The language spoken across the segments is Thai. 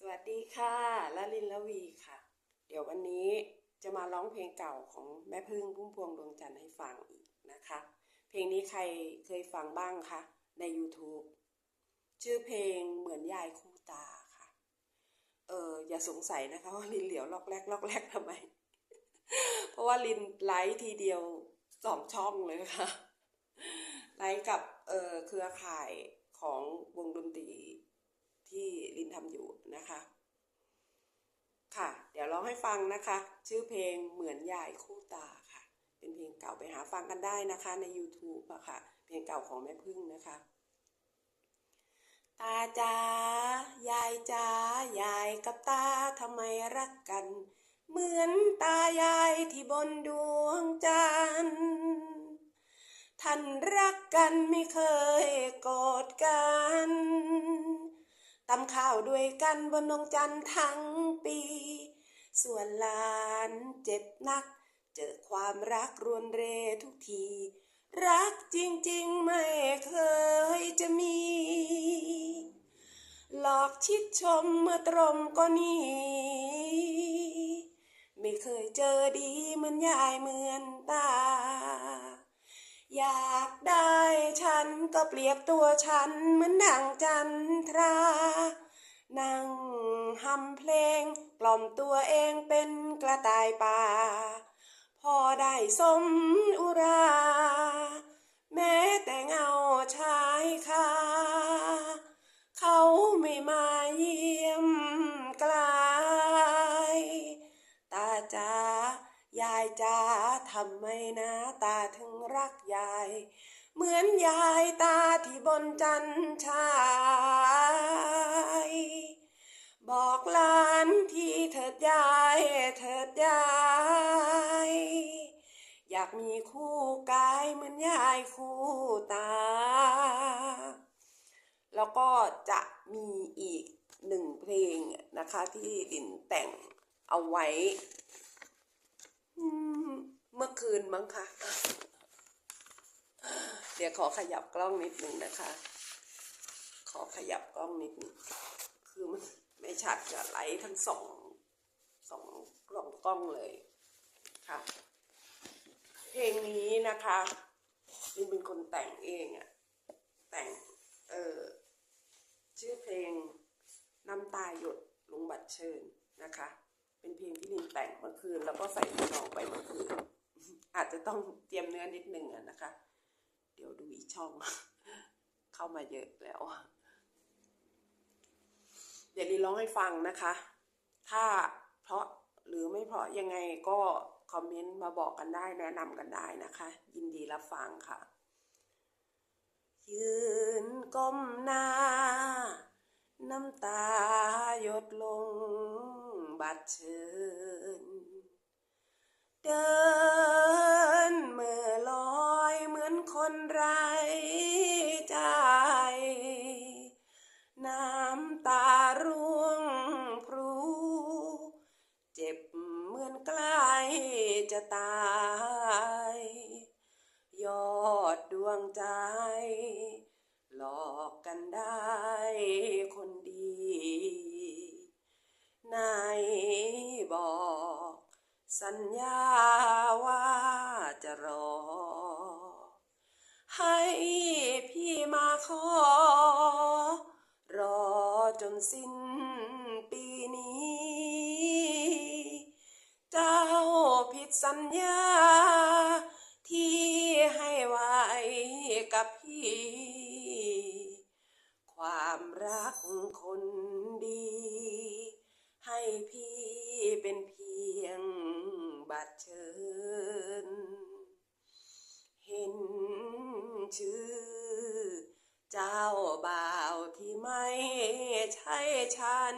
สวัสดีค่ะละลินละวีค่ะ เดี๋ยววันนี้จะมาร้องเพลงเก่าของแม่พึ่งพุ่มพวงดวงจันทร์ให้ฟังอีกนะคะ เพลงนี้ใครเคยฟังบ้างคะใน YouTube ชื่อเพลงเหมือนยายคู่ตาค่ะ เอออย่าสงสัยนะคะว่าลินเหลียวลอกแรกลอกแรกทำไม เพราะว่าลินไลฟ์ทีเดียวสองช่องเลยค่ะไลฟ์กับเออเครือข่ายของวงดนตรี ที่ลินทำอยู่นะคะ ค่ะ เดี๋ยวร้องให้ฟังนะคะ ชื่อเพลงเหมือนยายคู่ตาค่ะ เป็นเพลงเก่าไปหาฟังกันได้นะคะใน YouTube อะค่ะ เพลงเก่าของแม่พึ่งนะคะ ตาจ๋ายายจ๋ายายกับตาทำไมรักกัน เหมือนตายายที่บนดวงจันทร์ท่านรักกันไม่เคยโกอดกัน ตำข้าวด้วยกันบนดวงจันทร์ทั้งปี ส่วนหลานเจ็บนัก เจอความรักรวนเรทุกที รักจริงๆไม่เคยจะมี หลอกชิดชมเมื่อตรมก็นี่ไม่เคยเจอดีเหมือนยายเหมือนตา อยากได้ฉันก็เปรียบตัวฉันเหมือนดังจันทรา นั่งหำเพลงกล่อมตัวเองเป็นกระต่ายป่า พอได้สมอุรา แม้แต่เงาชายคาเขาไม่มาเยี่ยมกลตาจ๋ายายจ๋าทำไมนะตาถึง ยาย เหมือนยายตาที่บนจันชาย บอกลานที่เถิดยายเถิดยายอยากมีคู่กายเหมือนยายคู่ตา แล้วก็จะมีอีกหนึ่งเพลงนะคะที่ดินแต่งเอาไว้ เมื่อคืนมั้งคะ เดี๋ยวขอขยับกล้องนิดนึงนะคะ ขอขยับกล้องนิดนึงคือมันไม่ชัดจะไลท์ทั้งสองสองกล้องกล้องเลยค่ะ เพลงนี้นะคะลินเป็นคนแต่งเองอะแต่งเออชื่อเพลงน้ำตาหยดลุงบัตรเชิญนะคะ เป็นเพลงที่ลินแต่งเมื่อคืน แล้วก็ใส่ทำนองไปเมื่อคืน อาจจะต้องเตรียมเนื้อนิดนึงอะนะคะ เดี๋ยวดูอีกช่อง เข้ามาเยอะแล้ว เดี๋ยวลินร้องให้ฟังนะคะ ถ้าเพราะหรือไม่เพราะยังไงก็คอมเมนต์มาบอกกันได้แนะนำกันได้นะคะ ยินดีรับฟังค่ะ ยืนก้มหน้า น้ำตาหยดลงบัดเชิญ เดินเมื่อลอยเหมือ คนไร้ใจ น้ำตาร่วงพรูเจ็บเหมือนใกล้จะตาย ยอดดวงใจ หลอกกันได้คนดีไหนบอกสัญญาว่าจะรอ ให้พี่มาขอ รอจนสิ้นปีนี้ เจ้าผิดสัญญา ที่ให้ไว้กับพี่ ความรัก ชื่อ เจ้าบ่าวที่ไม่ใช่ฉัน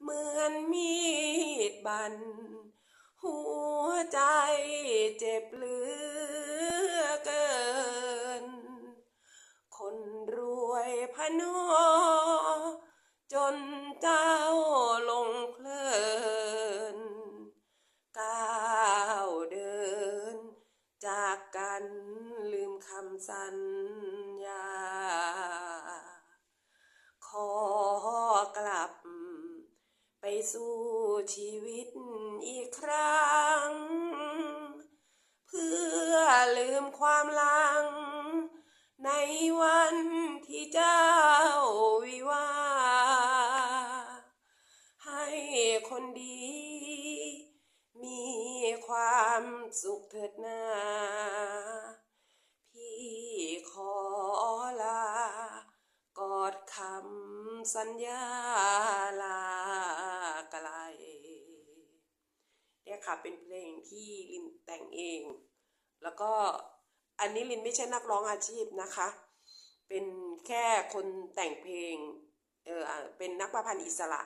เหมือนมีดบัน หัวใจเจ็บเหลือเกิน คนรวยพนอ จนเจ้าล ชีวิตอีกครั้ง เพื่อลืมความลัง ในวันที่เจ้าวิวา ให้คนดี มีความสุขเถิดนาพี่ขอลา กอดคำสัญญาลา ค่ะ เป็นเพลงที่ลินแต่งเอง แล้วก็อันนี้ลินไม่ใช่นักร้องอาชีพนะคะ เป็นแค่คนแต่งเพลง เออเป็นนักประพันธ์อิสระ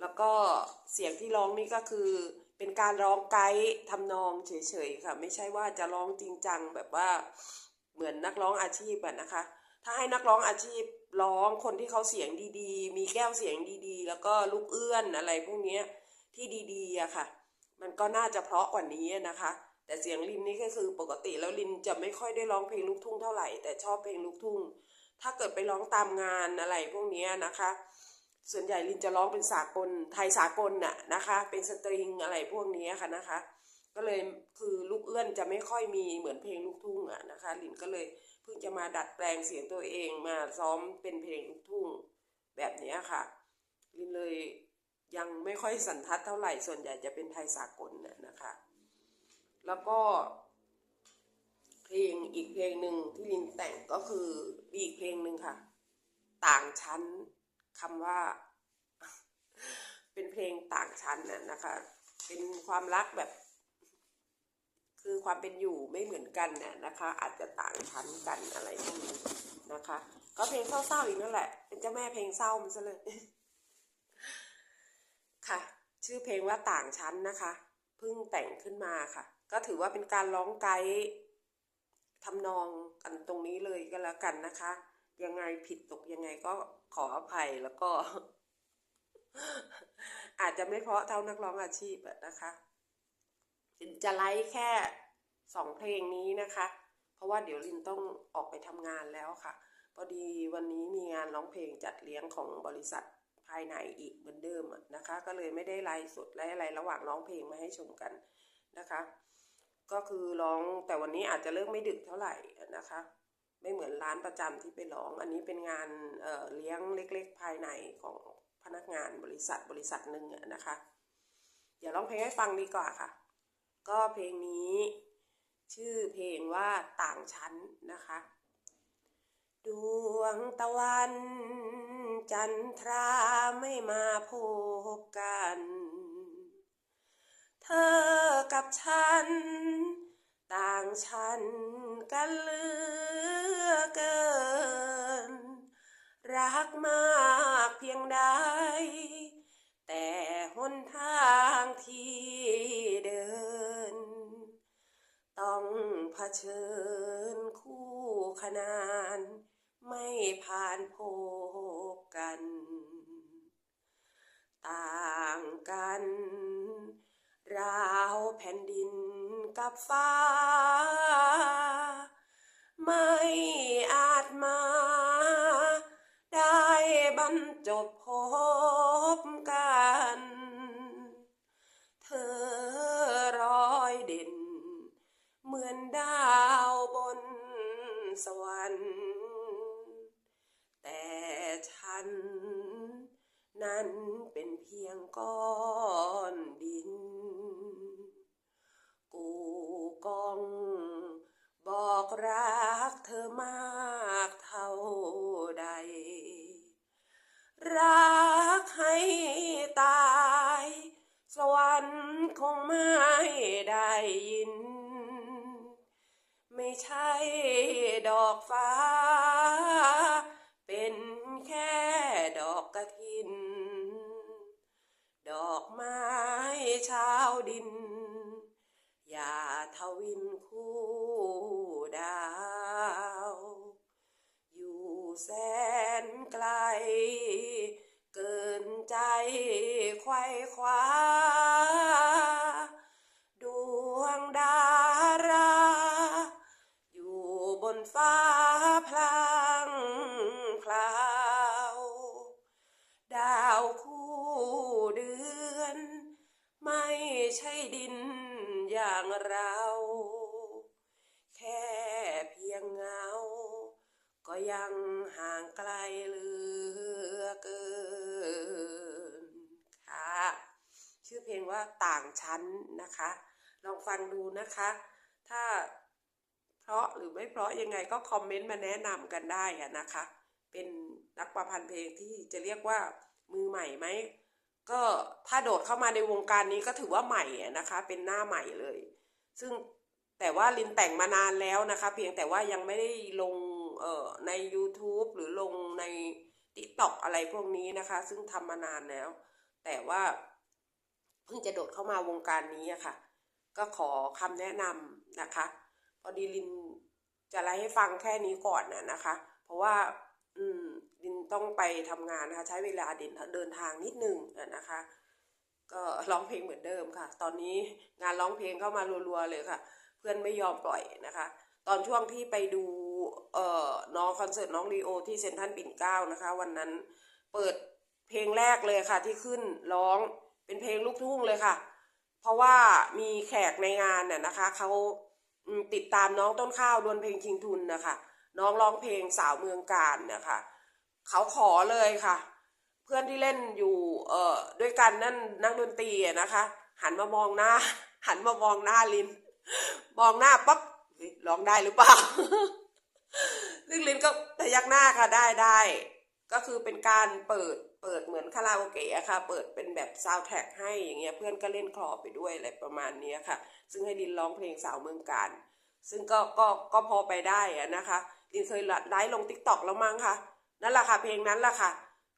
แล้วก็เสียงที่ร้องนี่ก็คือเป็นการร้องไกด์ทำนองเฉยๆค่ะ ไม่ใช่ว่าจะร้องจริงจังแบบว่าเหมือนนักร้องอาชีพอะนะคะ ถ้าให้นักร้องอาชีพร้องคนที่เขาเสียงดีๆ มีแก้วเสียงดีๆ แล้วก็ลูกเอื้อนอะไรพวกนี้ที่ดีๆอะค่ะ มันก็น่าจะเพราะกว่านี้นะคะ แต่เสียงลินนี่ก็คือปกติแล้วลินจะไม่ค่อยได้ร้องเพลงลูกทุ่งเท่าไหร่แต่ชอบเพลงลูกทุ่ง ถ้าเกิดไปร้องตามงานอะไรพวกนี้นะคะ ส่วนใหญ่ลินจะร้องเป็นสากลไทยสากลน่ะนะคะ เป็นสตริงอะไรพวกนี้ค่ะนะคะ ก็เลยคือลูกเอื้อนจะไม่ค่อยมีเหมือนเพลงลูกทุ่งอะนะคะ ลินก็เลยเพิ่งจะมาดัดแปลงเสียงตัวเองมาซ้อมเป็นเพลงลูกทุ่งแบบนี้ค่ะลินเลย ยังไม่ค่อยสันทัดเท่าไหร่ ส่วนใหญ่จะเป็นไทยสากลน่ะนะคะ แล้วก็ เพลงอีกเพลงหนึ่งที่ลินแต่งก็คือมีอีกเพลงหนึ่งค่ะ ต่างชั้นคำว่า เป็นเพลงต่างชั้นน่ะนะคะ เป็นความรักแบบ คือความเป็นอยู่ไม่เหมือนกันน่ะนะคะ อาจจะต่างชั้นกันอะไรพวกนี้นะคะ ก็เพลงเศร้าๆอีกนั่นแหละ เป็นเจ้าแม่เพลงเศร้ามันซะเลย ชื่อเพลงว่าต่างชั้นนะคะเพิ่งแต่งขึ้นมาค่ะ ก็ถือว่าเป็นการร้องไกด์ทำนองกันตรงนี้เลยก็แล้วกันนะคะ ยังไงผิดตกยังไงก็ขออภัยแล้วก็ อาจจะไม่เพราะเท่านักร้องอาชีพนะคะลินจะไลฟ์แค่สองเพลงนี้นะคะ เพราะว่าเดี๋ยวลินต้องออกไปทำงานแล้วค่ะ พอดีวันนี้มีงานร้องเพลงจัดเลี้ยงของบริษัท ภายในอีกเหมือนเดิมนะคะ ก็เลยไม่ได้ไลฟ์สดไลฟ์อะไรระหว่างร้องเพลงมาให้ชมกันนะคะ ก็คือร้องแต่วันนี้อาจจะเลิกไม่ดึกเท่าไหร่นะคะ ไม่เหมือนร้านประจำที่ไปร้อง อันนี้เป็นงานเเลี้ยงเล็ก ๆ ภายในของพนักงานบริษัทบริษัทหนึ่งนะคะเดี๋ยวร้องเพลงให้ฟังดีกว่าค่ะ ก็เพลงนี้ชื่อเพลงว่าต่างชั้นนะคะ ดวงตะวัน จันทราไม่มาพบกัน เธอกับฉัน ต่างชั้นกันเหลือเกิน รักมากเพียงใด แต่หนทางที่เดิน ต้องเผชิญคู่ขนาน ไม่ผ่านพบกัน ต่างกัน ราวแผ่นดิน กับฟ้า ไม่อาจมา ได้บรรจบพบกัน เธอร้อยเด่น เหมือนดาวบนสวรรค์แต่ฉัน นั้นเป็นเพียงก้อน รักเธอมากเท่าใด รักให้ตาย สวรรค์คงไม่ได้ยิน ไม่ใช่ดอกฟ้า เป็นแค่ดอกกระถิน ดอกไม้ชาวดิน อย่าทวินคู่ ดาว อยู่แสนไกล เกินใจไขว้คว้า ดวงดารา อยู่บนฟ้าพลางพลาว ดาวคู่เดือน ไม่ใช่ดินอย่างเรา ก็ยังห่างไกลเหลือเกินค่ะชื่อเพลงว่าต่างชั้นนะคะ ลองฟังดูนะคะ ถ้าเพราะหรือไม่เพราะยังไงก็คอมเมนต์มาแนะนำกันได้อะนะคะ เป็นนักประพันธ์เพลงที่จะเรียกว่ามือใหม่ไหมก็ถ้าโดดเข้ามาในวงการนี้ก็ถือว่าใหม่อะนะคะ เป็นหน้าใหม่เลย ซึ่งแต่ว่าลินแต่งมานานแล้วนะคะ เพียงแต่ว่ายังไม่ได้ลง เอ่อใน YouTube หรือลงใน TikTok อะไรพวกนี้นะคะ ซึ่งทำมานานแล้ว แต่ว่าเพิ่งจะโดดเข้ามาวงการนี้อะค่ะ ก็ขอคำแนะนำนะคะ พอดีลินจะไล่ให้ฟังแค่นี้ก่อนนะนะคะ เพราะว่าอืมลินต้องไปทำงานนะคะ ใช้เวลาเดินเดินทางนิดนึงนะคะ ก็ร้องเพลงเหมือนเดิมค่ะ ตอนนี้งานร้องเพลงเข้ามารัวๆเลยค่ะ เพื่อนไม่ยอมปล่อยนะคะ ตอนช่วงที่ไปดู เอ่อน้องคอนเสิร์ตน้องลีโอที่เซนทรัลปิ่นเก้านะคะ วันนั้นเปิดเพลงแรกเลยค่ะ ที่ขึ้นร้องเป็นเพลงลูกทุ่งเลยค่ะ เพราะว่ามีแขกในงานน่ะนะคะเขาติดตามน้องต้นข้าวดวลเพลงชิงทุนนะคะน้องร้องเพลงสาวเมืองการนะคะเขาขอเลยค่ะ เพื่อนที่เล่นอยู่เอ่อด้วยกันนั่นนักดนตรีนะคะ หันมามองหน้า หันมามองหน้าลิน มองหน้าปั๊บร้องได้หรือเปล่า ซึ่งลินก็พยักหน้าค่ะได้ได้ก็คือเป็นการเปิดเปิดเหมือนคาราโอเกะค่ะ เปิดเป็นแบบซาวด์แทร็กให้อย่างเงี้ยเพื่อนก็เล่นคลอไปด้วยอะไรประมาณนี้ค่ะ ซึ่งให้ลินร้องเพลงสาวเมืองการ ซึ่งก็ก็ก็พอไปได้อะนะคะลินเคยไลฟ์ลงทิกตอกแล้วมั้งค่ะนั่นแหละค่ะเพลงนั้นแหละค่ะ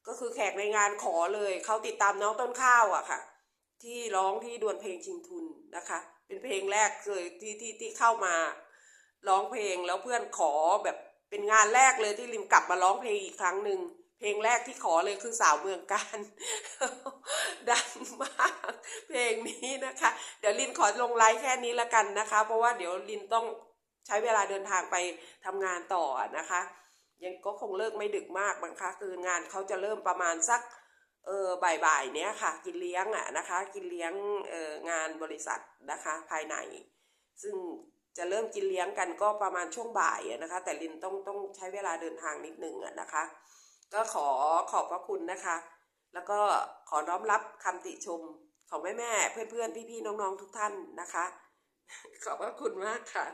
ก็คือแขกในงานขอเลยเขาติดตามน้องต้นข้าวอะค่ะ ที่ร้องที่ดวลเพลงชิงทุนนะคะ เป็นเพลงแรกเลยที่ที่ที่เข้ามา ร้องเพลงแล้วเพื่อนขอแบบเป็นงานแรกเลยที่ลิมกลับมาร้องเพลงอีกครั้งหนึ่งเพลงแรกที่ขอเลยคือสาวเมืองการดังมากเพลงนี้นะคะ เดี๋ยวลินขอลงไลฟ์แค่นี้ละกันนะคะ เพราะว่าเดี๋ยวลินต้องใช้เวลาเดินทางไปทำงานต่อนะคะ ยังก็คงเลิกไม่ดึกมากมั้งคะคืองานเขาจะเริ่มประมาณสักเออบ่ายๆเนี้ยค่ะ กินเลี้ยงอะนะคะ กินเลี้ยงเอองานบริษัทนะคะภายใน ซึ่ง จะเริ่มกินเลี้ยงกันก็ประมาณช่วงบ่ายอะนะคะ แต่ลินต้องต้องใช้เวลาเดินทางนิดหนึ่งอะนะคะ ก็ขอขอบพระคุณนะคะ แล้วก็ขอน้อมรับคำติชมของแม่แม่เพื่อนเพื่อนพี่พี่น้องๆทุกท่านนะคะ ขอบพระคุณมากค่ะ